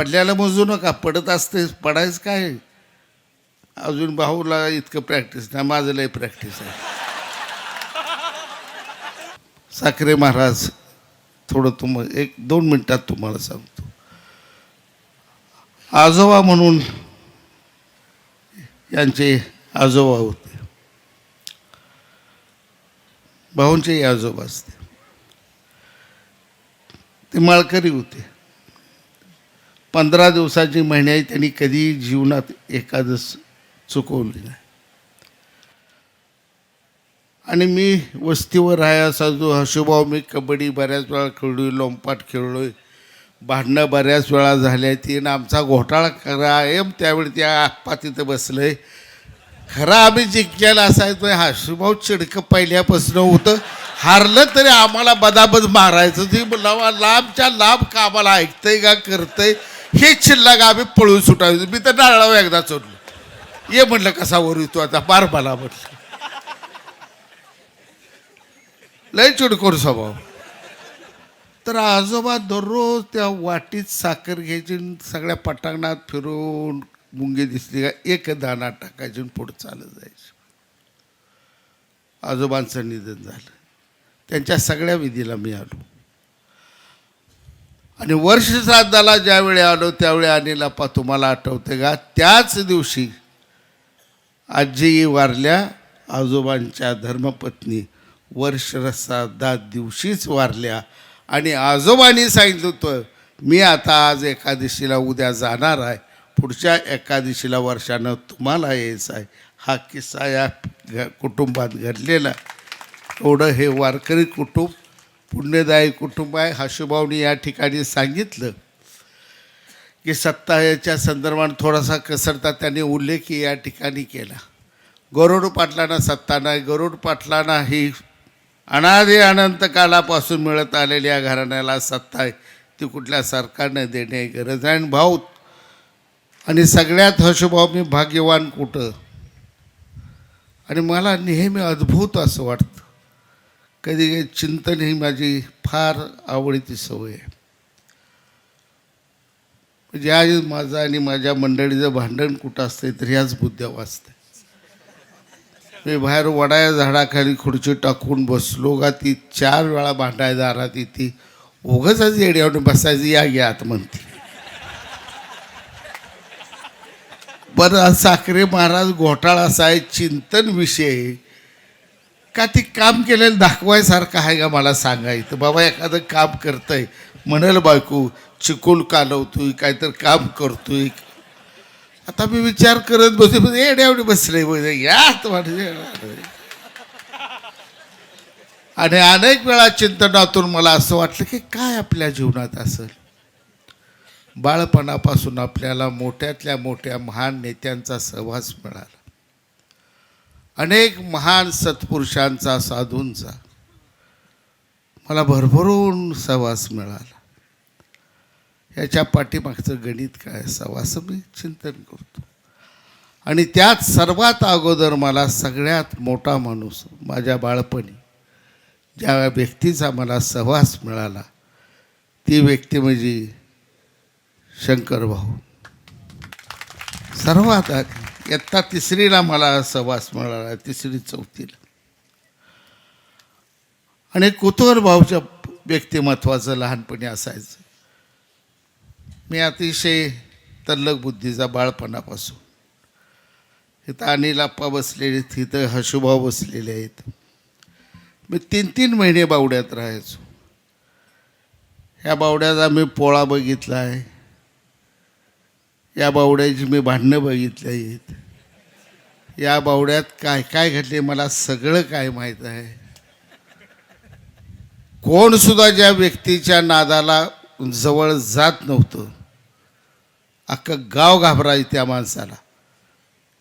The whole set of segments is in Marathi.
पडल्याला मोजू नका पडत असते पडायचं काय? अजून भाऊला इतकं प्रॅक्टिस नाही माझं लय प्रॅक्टिस आहे. साखरे महाराज थोडं तुम एक दोन मिनटात तुम्हाला सांगतो. आजोबा म्हणून यांचे आजोबा होते. भाऊंचेही आजोबा असते. ते माळकरी होते. पंधरा दिवसाची महिन्याही त्यांनी कधी जीवनात एकादश चुकवली नाही. आणि मी वस्तीवर आहे असा जो हशोभाव मी कबड्डी बऱ्याच वेळा खेळलोय लोंपाट खेळलोय भांडणं बऱ्याच वेळा झाल्या ती आणि आमचा घोटाळा करा एम त्यावेळी त्या आप्पा तिथं आहे खरं आम्ही जिंकलेला असायचो. हशोभाव चिडकं पहिल्यापासून होतं. हारलं तरी आम्हाला बदाबद मारायचं. ती लावा लांबच्या लांब कामाला ऐकतंय का करतंय? हे शिल्लक आम्ही पळून सुटायचो. मी तर नारळावर एकदा चढलो. ये म्हटलं कसा वर येतो आता? पार मला म्हटलं. लय चिडकोर स्वभाव. तर आजोबा दररोज त्या वाटीत साखर घ्यायची सगळ्या पटांगणात फिरून मुंगी दिसली का एक दाणा टाकायची आणि पुढं चालत जायचं. आजोबांचं निधन झालं. त्यांच्या सगळ्या विधीला मी आलो. आणि वर्ष श्राद्धाला ज्यावेळी आलो त्यावेळी अनिल अप्पा तुम्हाला आठवते का? त्याच दिवशी आजी वारल्या आजोबांच्या धर्मपत्नी वर्ष श्राद्धा दिवशीच वारल्या. आणि आजोबांनी सांगितलं होतं मी आता आज एकादशीला उद्या जाणार आहे. पुढच्या एकादशीला वर्षानं तुम्हाला यायचं आहे. हा किस्सा या घ कुटुंबात घडलेला एवढं हे वारकरी कुटुंब पुण्यदायी कुटुंब आहे. हशुभाऊनी या ठिकाणी सांगितलं की सत्ता याच्या संदर्भात थोडासा कसरता त्यांनी उल्लेख या ठिकाणी केला. गरुड पाटलांना सत्ता नाही. गरुड पाटलांना ही अनादि अनंत कालापासून मिळत आलेल्या घराण्याला सत्ता आहे. ती कुठल्या सरकारने देणे गरज आहे. आणि भाऊ आणि सगळ्यात हशुभाव मी भाग्यवान कुठं? आणि मला नेहमी अद्भुत असं वाटतं. कधी काही चिंतन ही माझी फार आवडीची सवय आहे. म्हणजे आज माझं आणि माझ्या मंडळीचं भांडण कुठं असते तर ह्याच बुद्ध्या वाचते मी बाहेर वडाया झाडाखाली खुर्ची टाकून बसलो का ती चार वेळा भांडाय दारात ती उगच येड्यावर बसायची या घ्यात म्हणते. बरं साखरे महाराज घोटाळा असा आहे चिंतन विषय का ती काम केलेलं दाखवायसारखं आहे का मला सांगायचं बाबा एखादं काम करतंय. म्हणाल बायको चिकूल कालवतोय काहीतरी काम करतोय. आता मी विचार करत बसले एवढे बसले म्हणजे यात म्हणजे आणि अनेक वेळा चिंतनातून मला असं वाटलं की काय आपल्या जीवनात असेल? बाळपणापासून आपल्याला मोठ्यातल्या मोठ्या महान नेत्यांचा सहवास मिळाला. अनेक महान सत्पुरुषांचा साधूंचा मला भरभरून सहवास मिळाला. याच्या पाठीमागचं गणित काय असावं असं मी चिंतन करतो. आणि त्यात सर्वात अगोदर मला सगळ्यात मोठा माणूस माझ्या बाळपणी ज्या व्यक्तीचा मला सहवास मिळाला ती व्यक्ती म्हणजे शंकर भाऊ सर्वात आधी इयत्ता तिसरीला मला सहवास मिळाला तिसरी चौथीला. आणि कुतूहल भाऊच्या व्यक्तिमत्वाचं लहानपणी असायचं. मी अतिशय तल्लक बुद्धीचा बाळपणापासून. इथं अनिल आप्पा बसलेले तिथं हशुभाऊ बसलेले आहेत. मी तीन तीन महिने बावड्यात राहायचो. ह्या बावड्यात आम्ही पोळा बघितला आहे या बावड्याची मी भांडणं बघितली आहेत या बावड्यात काय काय घडले मला सगळं काय माहीत आहे. कोणसुद्धा ज्या व्यक्तीच्या नादाला जवळ जात नव्हतं. अख्खं गाव घाबराय त्या माणसाला.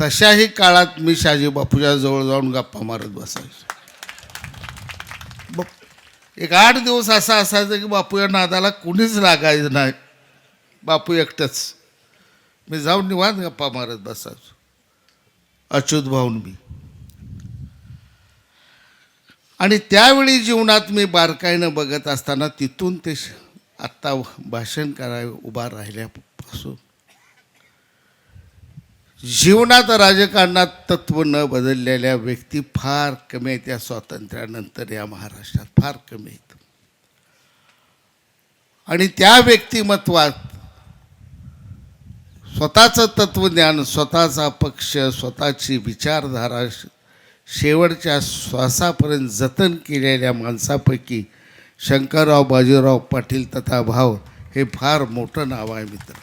तशाही काळात मी शाजी बापूच्या जवळ जाऊन गप्पा मारत बसायचो. ब- एक आठ दिवस असा असायचं की बापू या नादाला कुणीच लागायचं नाही. बापू एकटंच. मी जाऊन निवांत गप्पा मारत बसायचो. अच्युत भाऊन मी. आणि त्यावेळी जीवनात मी बारकाईनं बघत असताना तिथून ते श- आत्ता भाषण कराय उभा राहिल्यापासून. जीवनात राजकारणात तत्व न बदललेल्या व्यक्ती फार कमी आहेत या स्वातंत्र्यानंतर या महाराष्ट्रात. फार कमी आहेत. आणि त्या व्यक्तिमत्वात स्वतःचं तत्वज्ञान स्वतःचा पक्ष स्वतःची विचारधारा श- शेवटच्या श्वासापर्यंत जतन केलेल्या माणसापैकी शंकरराव बाजीराव पाटील तथा भाव हे फार मोठं नाव आहे मित्र.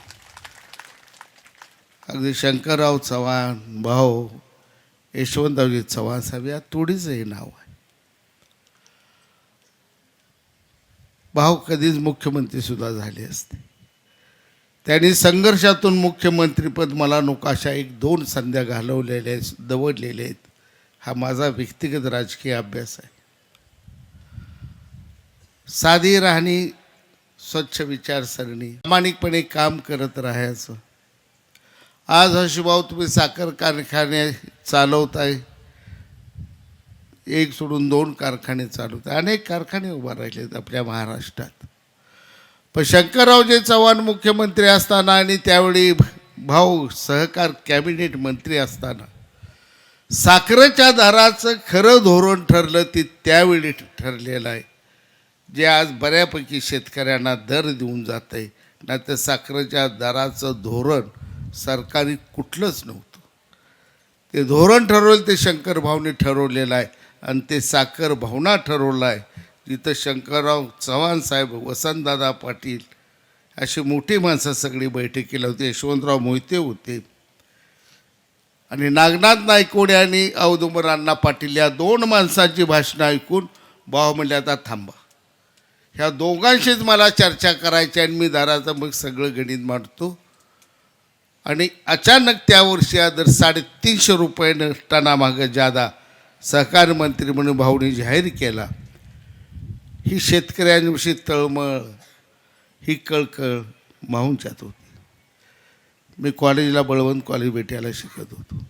अगदी शंकरराव चव्हाण भाऊ यशवंतरावजी चव्हाण साहेब या तोडीचं हे नाव आहे. भाऊ कधीच मुख्यमंत्री सुद्धा झाले असते. त्यांनी संघर्षातून मुख्यमंत्रीपद मला नको अशा एक दोन संध्या घालवलेल्या आहेत दवडलेले आहेत. हा माझा व्यक्तिगत राजकीय अभ्यास आहे. साधी राहणी स्वच्छ विचारसरणी प्रामाणिकपणे काम करत राहायचं. आज हशीभाऊ तुम्ही साखर कारखाने चालवताय. एक सोडून दोन कारखाने चालवत आहे अनेक कारखाने उभा राहिले आहेत आपल्या महाराष्ट्रात. पण शंकररावजी चव्हाण मुख्यमंत्री असताना आणि त्यावेळी भाऊ सहकार कॅबिनेट मंत्री असताना साखरेच्या दराचं खरं धोरण ठरलं ते त्यावेळी ठरलेलं आहे. जे आज बऱ्यापैकी शेतकऱ्यांना दर देऊन जात आहे ना तर साखरेच्या दराचं धोरण सरकारी कुठलंच नव्हतं. ते धोरण ठरवलं ते शंकर भाऊने ठरवलेलं आहे. आणि ते साखर भावना ठरवलं आहे. जिथं शंकरराव चव्हाण साहेब वसंतदादा पाटील अशी मोठी माणसं सगळी बैठकीला होती. यशवंतराव मोहिते होते. आणि नागनाथ नायकोडे आणि औदुंबर अण्णा पाटील या दोन माणसांची भाषणं ऐकून भाऊ म्हणले आता थांबा. ह्या दोघांशीच मला चर्चा करायची आणि मी दाराचं मग सगळं गणित मांडतो. आणि अचानक त्या वर्षी दर साडेतीनशे रुपयानं टनामागं जादा सहकार मंत्री म्हणून भाऊने जाहीर केला. ही शेतकऱ्यांविषयी तळमळ ही कळकळ माहूंच्यात होती. मी कॉलेजला बळवंत कॉलेज भेटायला शिकत होतो.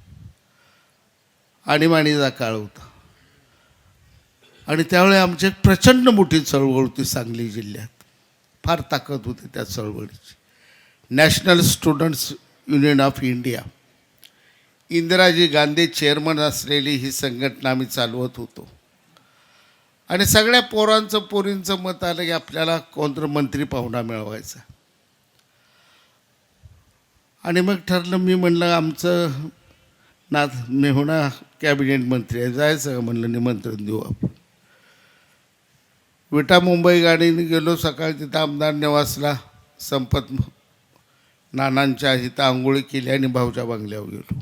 आणीबाणीचा काळ होता. आणि त्यावेळी आमची एक प्रचंड मोठी चळवळ होती सांगली जिल्ह्यात. फार ताकद होती त्या चळवळीची. National Students Union of India Indiraji Gandhi chairman असलेली ही संघटना आम्ही चालवत होतो. आणि सगळ्या पोरांचं पोरींचं मत आलं की आपल्याला कोणतं मंत्री पाहुणा मिळवायचा. आणि मग ठरलं मी म्हणलं आमचं नाथ मेहुणा कॅबिनेट मंत्री आहे जायचं म्हणलं निमंत्रण देऊ आपण. विटा मुंबई गाडीने गेलो सकाळी तिथं आमदार निवासला संपत नानांच्या इथं आंघोळी केली आणि भाऊच्या बंगल्यावर गेलो.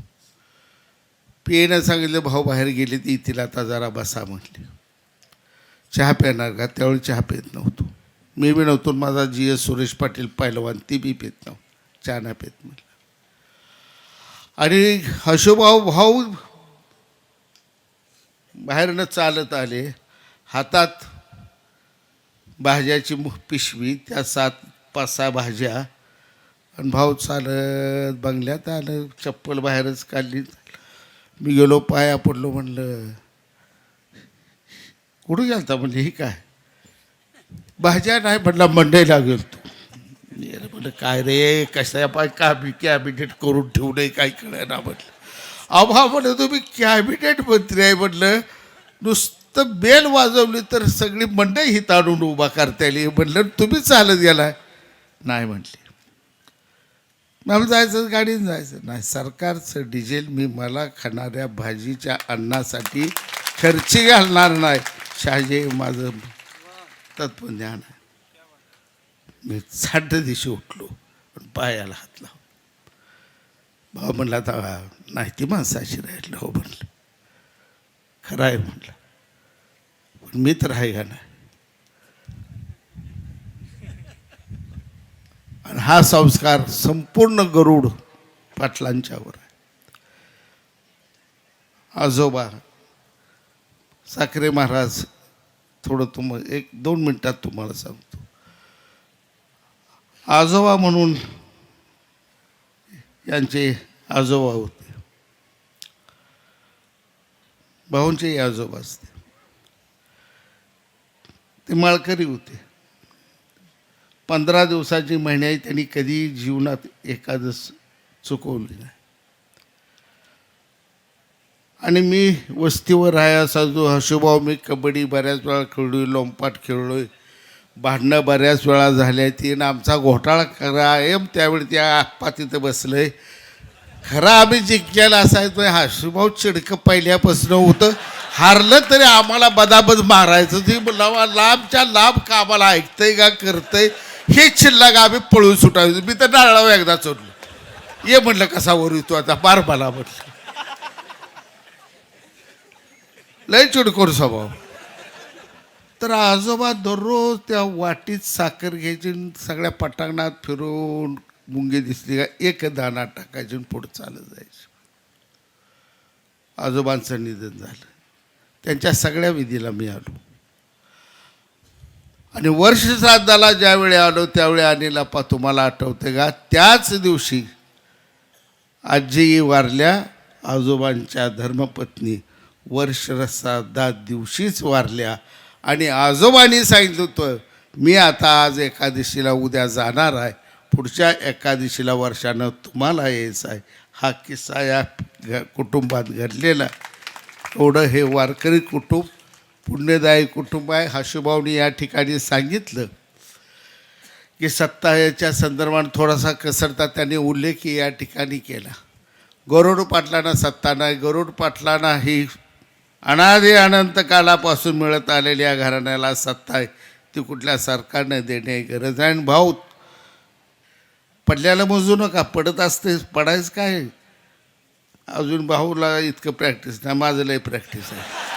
पियेनं सांगितलं भाऊ बाहेर गेले ती तिला आता जरा बसा म्हटली चहा पिणार का? त्यावेळी चहा पित नव्हतो. मी बी नव्हतो माझा जी एस सुरेश पाटील पहिलवान ती बी पित नव्हतं. चहा नाही पित म्हटलं. आणि हशोभाऊ भाऊ बाहेरनं चालत आले. हातात भाज्याची मु- पिशवी त्या सात पाच सहा भाज्या. आणि भाऊ चालत बंगल्यात आलं चप्पल बाहेरच काढली. मी गेलो पाया पडलो म्हणलं कुठं गेलता म्हणजे ही काय? भाज्या नाही म्हटलं मंडईला गेलतो म्हटलं काय रे कशा पाय काबी कॅबिनेट करून ठेवू नये काय कळना म्हटलं अभा म्हटलं तुम्ही कॅबिनेट मंत्री आहे म्हटलं नुसतं बेल वाजवली तर सगळी मंडई ही ताडून उभा करता येईल. म्हटलं तुम्ही चालत गेलाय. नाही म्हटली मला जायचं गाडीने जायचं. नाही सरकारचं डिझेल मी मला खाणाऱ्या भाजीच्या अन्नासाठी खर्ची घालणार नाही. शहाजे माझं तत्वज्ञान आहे. मी साठ दिवशी उठलो पण पायाला हात लाव भाऊ म्हणला आता नाही ती माणसाशी राहिलं. हो म्हणलं. खरं आहे म्हणलं. पण मी तर आहे का नाही? आणि हा संस्कार संपूर्ण गरुड पाटलांच्यावर आहे. आजोबा साखरे महाराज थोडं तुम एक दोन मिनटात तुम्हाला सांगतो. आजोबा म्हणून यांचे आजोबा होते. भाऊंचेही आजोबा असते. ते माळकरी होते. पंधरा दिवसाची महिन्याही त्यांनी कधी जीवनात एखादं चुकवली नाही. आणि मी वस्तीवर आहे असा जो हशोभाव मी कबड्डी बऱ्याच वेळा खेळलोय लोंपाट खेळलोय भांडणं बऱ्याच वेळा झाल्या. आणि आमचा घोटाळा कायम त्यावेळी त्या आप्पा तिथं आहे खरं आम्ही जिंकलेला असायचं. हशुभाऊ चिडकं पहिल्यापासून होतं. हारलं तरी आम्हाला बदाबद मारायचं. ती लावा लांबच्या लांब कामाला ऐकतंय का करतंय? हे शिल्लक आम्ही पळून सुटायचो. मी तर नारळावर एकदा चढलो. ये म्हटलं कसा वर येतो आता? मार मला म्हटलं. लय चिडकोर स्वभाव. तर आजोबा दररोज त्या वाटीत साखर घ्यायची आणि सगळ्या पटांगणात फिरून मुंगी दिसली का एक दाना टाकायची आणि पुढं चालत जायचं. आजोबांचं निधन झालं. त्यांच्या सगळ्या विधीला मी आलो. आणि वर्ष श्राद्धाला ज्यावेळी आलो त्यावेळी अनिल अप्पा तुम्हाला आठवते का? त्याच दिवशी आजी वारल्या आजोबांच्या धर्मपत्नी वर्ष श्राद्धा दिवशीच वारल्या. आणि आजोबांनी सांगितलं होतं मी आता आज एकादशीला उद्या जाणार आहे. पुढच्या एकादशीला वर्षानं तुम्हाला यायचं आहे. हा किस्सा या घ- कुटुंबात घडलेला एवढं हे वारकरी कुटुंब पुण्यदायी कुटुंब आहे. हाशुभावनी या ठिकाणी सांगितलं की सत्ता याच्या संदर्भात थोडासा कसरता त्यांनी उल्लेख या ठिकाणी केला. गरुड पाटलांना सत्ता नाही. गरुड पाटलांना ही अनादि अनंत कालापासून मिळत आलेल्या घराण्याला सत्ता आहे. ती कुठल्या सरकारने देणे गरज आहे? आणि भाऊ पडल्याला मोजू नका. पडत असते पडायचं काय? अजून भाऊला इतकं प्रॅक्टिस नाही. माझं लय प्रॅक्टिस आहे.